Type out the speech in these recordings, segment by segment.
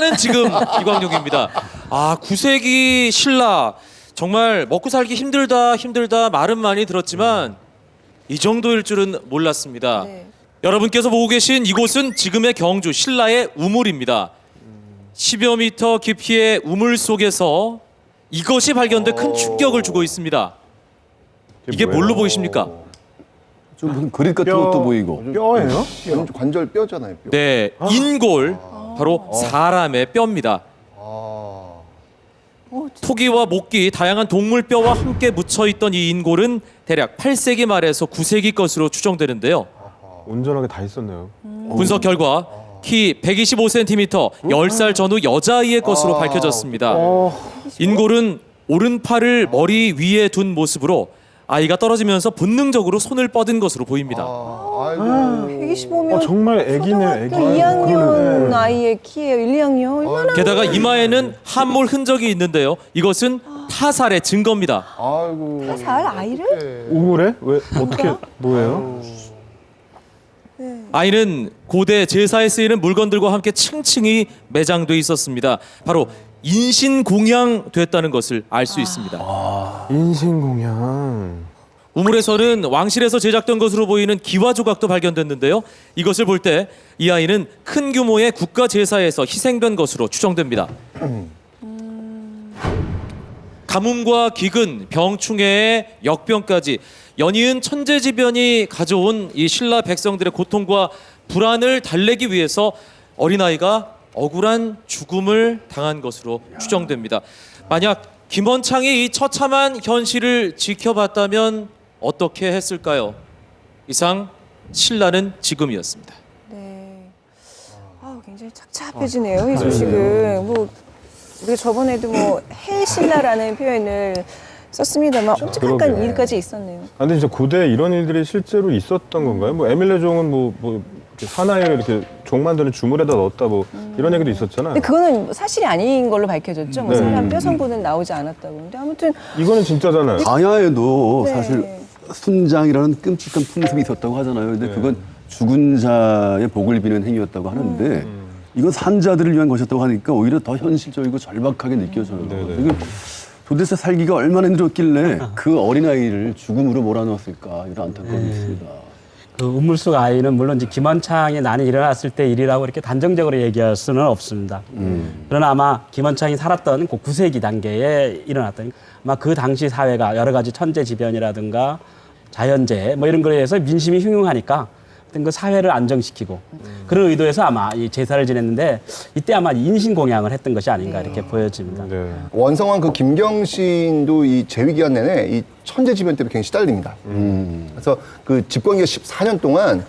신라는 지금 이광용입니다. 아 9세기 신라 정말 먹고 살기 힘들다 힘들다 말은 많이 들었지만 이 정도일 줄은 몰랐습니다. 네. 여러분께서 보고 계신 이곳은 지금의 경주 신라의 우물입니다. 10여 미터 깊이의 우물 속에서 이것이 발견돼 큰 충격을 주고 있습니다. 이게 뭘로 보이십니까? 좀 무슨 그릇 같은 뼈- 것도 보이고. 뼈예요? 관- 관절 뼈잖아요. 뼈. 네, 인골 바로 사람의 뼈입니다. 아. 토기와 목기 다양한 동물 뼈와 함께 묻혀 있던 이 인골은 대략 8세기 말에서 9세기 것으로 추정되는데요. 온전하게 다 있었네요. 분석 결과 키 125cm, 10살 전후 여자아이의 것으로 밝혀졌습니다. 인골은 오른팔을 머리 위에 둔 모습으로 아이가 떨어지면서 본능적으로 손을 뻗은 것으로 보입니다. 아, 아이고. 125면 어, 정말 애기네요, 애기. 초등학교 2학년 그러네. 아이의 키예요. 1, 2학년. 얼마나 게다가 이마에는 함몰 흔적이 있는데요. 이것은 타살의 증거입니다. 아이고. 살 아이를? 우물에? 왜 어떻게 뭐예요? 아이는 고대 제사에 쓰이는 물건들과 함께 층층이 매장돼 있었습니다. 바로 인신공양 됐다는 것을 알 수 있습니다. 인신공양. 우물에서는 왕실에서 제작된 것으로 보이는 기와 조각도 발견됐는데요. 이것을 볼 때 이 아이는 큰 규모의 국가 제사에서 희생된 것으로 추정됩니다. 가뭄과 기근, 병충해의 역병까지 연이은 천재지변이 가져온 이 신라 백성들의 고통과 불안을 달래기 위해서 어린아이가 억울한 죽음을 당한 것으로 추정됩니다. 만약 김원창이 이 처참한 현실을 지켜봤다면 어떻게 했을까요? 이상 신라는 지금이었습니다. 네. 아, 굉장히 착잡해지네요. 이 소식은. 뭐 우리가 저번에도 뭐 해신라라는 표현을 썼습니다만 끔찍한 그러게. 일까지 있었네요. 아, 근데 진짜 고대 이런 일들이 실제로 있었던 건가요? 뭐 에밀레 종은 뭐, 뭐 이렇게 사나이를 이렇게 종 만드는 주물에다 넣었다 뭐 이런 얘기도 있었잖아요. 근데 그거는 뭐 사실이 아닌 걸로 밝혀졌죠. 뭐 네. 사람 뼈 성분은 나오지 않았다고. 근데 아무튼 이거는 진짜잖아요. 가야에도 네. 사실 순장이라는 끔찍한 풍습이 있었다고 하잖아요. 근데 네. 그건 죽은 자의 복을 비는 행위였다고 하는데 음. 이건 산자들을 위한 것이었다고 하니까 오히려 더 현실적이고 절박하게 느껴져요. 네, 네. 이거 도대체 살기가 얼마나 힘들었길래 그 어린아이를 죽음으로 몰아넣었을까 이런 안타까움이 있습니다. 그 우물 속 아이는 물론 이제 김원창의 난이 일어났을 때 일이라고 이렇게 단정적으로 얘기할 수는 없습니다. 그러나 아마 김원창이 살았던 그 9세기 단계에 일어났던 아마 그 당시 사회가 여러 가지 천재지변이라든가 자연재해 뭐 이런 거에 의해서 민심이 흉흉하니까 어떤 그 사회를 안정시키고 그런 의도에서 아마 이 제사를 지냈는데 이때 아마 인신 공양을 했던 것이 아닌가 이렇게 보여집니다. 네. 원성왕 그 김경 신도 이 재위 기간 내내 이 천재지변 때문에 굉장히 시달립니다. 그래서 그 집권기가 14년 동안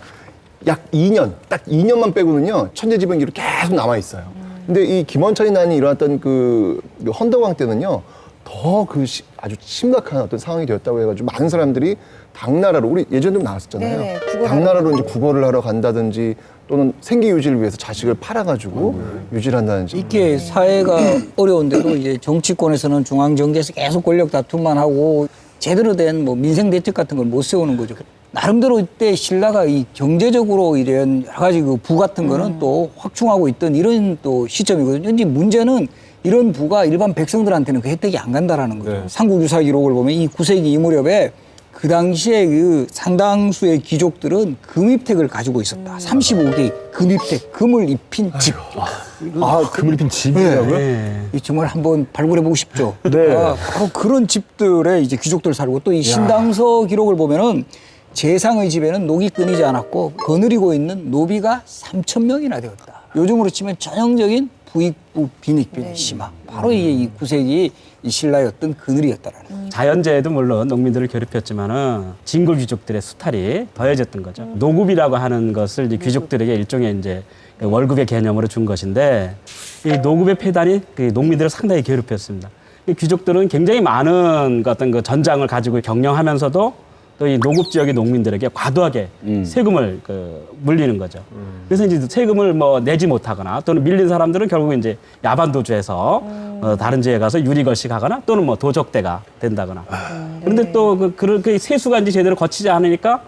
약 2년, 딱 2년만 빼고는요, 천재지변 기록 계속 남아 있어요. 근데 이 김원찬이 난이 일어났던 그 헌덕왕 때는요, 더 그 아주 심각한 어떤 상황이 되었다고 해가지고 많은 사람들이 당나라로 우리 예전에도 나왔었잖아요. 네네, 국어를 당나라로 이제 국어를 하러 간다든지 또는 생계 유지를 위해서 자식을 팔아가지고 유지를 한다든지. 이게 사회가 어려운데도 이제 정치권에서는 중앙 정계에서 계속 권력 다툼만 하고 제대로 된 뭐 민생 대책 같은 걸 못 세우는 거죠. 나름대로 이때 신라가 이 경제적으로 이런 여러 가지 그 부 같은 거는 또 확충하고 있던 이런 또 시점이거든요. 이제 문제는 이런 부가 일반 백성들한테는 그 혜택이 안 간다라는 거죠. 네. 삼국유사 기록을 보면 이 9세기 이 무렵에 그 당시에 그 상당수의 귀족들은 금입택을 가지고 있었다. 35개의 금입택, 금을 입힌 집. 아, 금을 입힌 집이라고요? 네. 이 정말 한번 발굴해 보고 싶죠. 네. 아, 바로 그런 집들에 이제 귀족들 살고 또 이 신당서 기록을 보면은 재상의 집에는 녹이 끊이지 않았고 거느리고 있는 노비가 3천 명이나 되었다. 요즘으로 치면 전형적인 부익부 빈익빈의 심화. 바로 이게 이 9세기 이 신라의 어떤 그늘이었다라는. 거죠. 자연재해도 물론 농민들을 괴롭혔지만은 진골 귀족들의 수탈이 더해졌던 거죠. 노급이라고 하는 것을 이제 귀족들에게 일종의 이제 월급의 개념으로 준 것인데 이 노급의 폐단이 그 농민들을 상당히 괴롭혔습니다. 이 귀족들은 굉장히 많은 그 어떤 그 전장을 가지고 경영하면서도 또 이 노급 지역의 농민들에게 과도하게 세금을 그 물리는 거죠. 그래서 이제 세금을 뭐 내지 못하거나 또는 밀린 사람들은 결국 이제 야반 도주해서 어, 다른 지에 가서 유리걸식하거나 또는 뭐 도적대가 된다거나. 그런데 또 그, 그런 그 세수가 이제 제대로 거치지 않으니까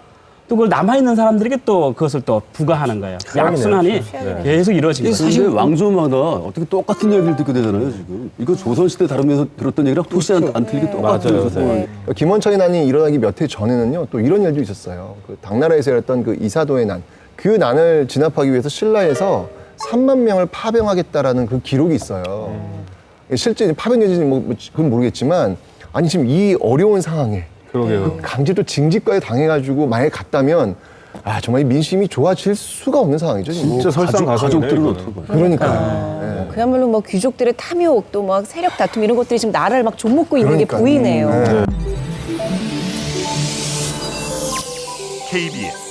또 그걸 남아 있는 사람들에게 또 그것을 또 부과하는 거예요. 악순환이 계속 이루어진 거예요. 근데 왕조마다 어떻게 똑같은 얘기를 듣게 되잖아요, 지금. 이거 조선시대 다루면서 들었던 얘기랑 토시 안, 안 틀리게 똑같은 맞아요. 상황이. 김원창의 난이 일어나기 몇 해 전에는요 또 이런 일도 있었어요. 그 당나라에서 일었던 그 이사도의 난, 그 난을 진압하기 위해서 신라에서 3만 명을 파병하겠다라는 그 기록이 있어요. 실제 파병되지 뭐뭐 그건 모르겠지만 아니 지금 이 어려운 상황에 그러게요. 강제로 징집까지 당해가지고 만약에 갔다면 아 정말 이 민심이 좋아질 수가 없는 상황이죠. 지금. 진짜 설상 가족. 가족들은 이거는. 어떻게 봐요? 그러니까. 예. 그야말로 뭐 귀족들의 탐욕 또 막 세력 다툼 이런 것들이 지금 나라를 막 좀먹고 있는 게 그러니까요. 보이네요. 네. KBS